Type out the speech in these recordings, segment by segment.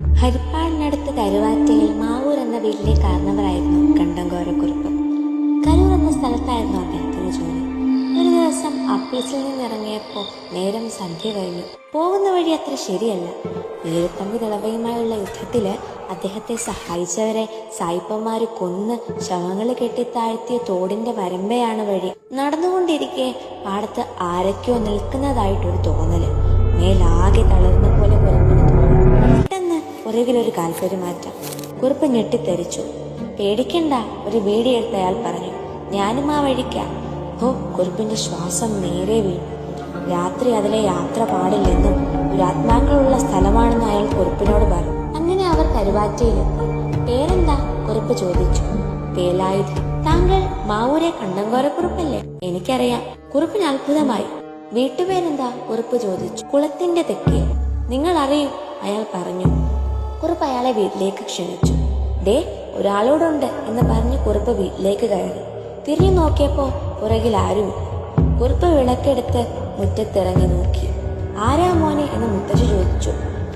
ഹരിപ്പാടിനടുത്ത് കരുവാറ്റയിൽ മാവൂർ എന്ന വീട്ടിലെ കാരണവരായിരുന്നു കണ്ടങ്കോരക്കുറിപ്പ് കരൂർ എന്ന സ്ഥലത്തായിരുന്നു അദ്ദേഹത്തിന് ജോലി. ഒരു ദിവസം അപ്പീസിൽ നിന്നിറങ്ങിയപ്പോൾ നേരം സന്ധ്യ കഴിഞ്ഞു. പോകുന്ന വഴി അത്ര ശരിയല്ല. ഏഴുത്തമ്പി തിളവയുമായുള്ള യുദ്ധത്തിൽ അദ്ദേഹത്തെ സഹായിച്ചവരെ സായിപ്പന്മാര് കൊന്ന് ശവങ്ങൾ കെട്ടിത്താഴ്ത്തിയ തോടിന്റെ വരമ്പയാണ് വഴി. നടന്നുകൊണ്ടിരിക്കെ പാടത്ത് ആരൊക്കെയോ നിൽക്കുന്നതായിട്ടൊരു തോന്നൽ. മേലാകെ തളർന്ന പുറകിലൊരു കാൽപെരുമാറ്റം കുറുപ്പ് ഞെട്ടിത്തെറിച്ചു. പേടിക്കണ്ട ഒരു ബീഡിയെടുത്ത് അയാൾ പറഞ്ഞു. ഞാനും ആ വഴിക്കാം. ഓ കുറുപ്പിന്റെ ശ്വാസം നേരെ വീണു. രാത്രി അതിലെ യാത്ര പാടില്ലെന്നും ദുരാത്മാക്കളുള്ള സ്ഥലമാണെന്ന് അയാൾ കുറുപ്പിനോട് പറഞ്ഞു. അങ്ങനെ അവർ കരുവാറ്റയിലെത്തി. പേരെന്താ? കുറുപ്പ് ചോദിച്ചു. പേലായുധ താങ്കൾ മാവൂരെ കണ്ടങ്കോരക്കുറുപ്പല്ലേ എനിക്കറിയാം. കുറുപ്പിന് അത്ഭുതമായി. വീട്ടുപേരെന്താ? കുറുപ്പ് ചോദിച്ചു. കുളത്തിന്റെ തെക്കേ. നിങ്ങൾ അറിയും അയാൾ പറഞ്ഞു. കുറുപ്പ് അയാളെ വീട്ടിലേക്ക് ക്ഷണിച്ചു. ദേ ഒരാളോടുണ്ട് എന്ന് പറഞ്ഞ് കുറുപ്പ് വീട്ടിലേക്ക് കയറി. തിരിഞ്ഞു നോക്കിയപ്പോ പുറകിൽ ആരും കുറുപ്പ് വിളക്കെടുത്ത് മുറ്റത്തിറങ്ങി നോക്കി. ആരാ മോനെ? എന്ന് മുത്തശ്ശി ചോദിച്ചു.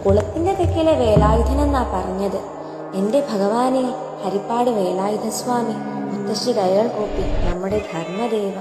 കുളത്തിന്റെ തെക്കിലെ വേലായുധനെന്നാ പറഞ്ഞത്. എന്റെ ഭഗവാനെ ഹരിപ്പാട് വേലായുധ സ്വാമി മുത്തശ്ശി കൈകൾ കൂപ്പി നമ്മുടെ ധർമ്മദേവ.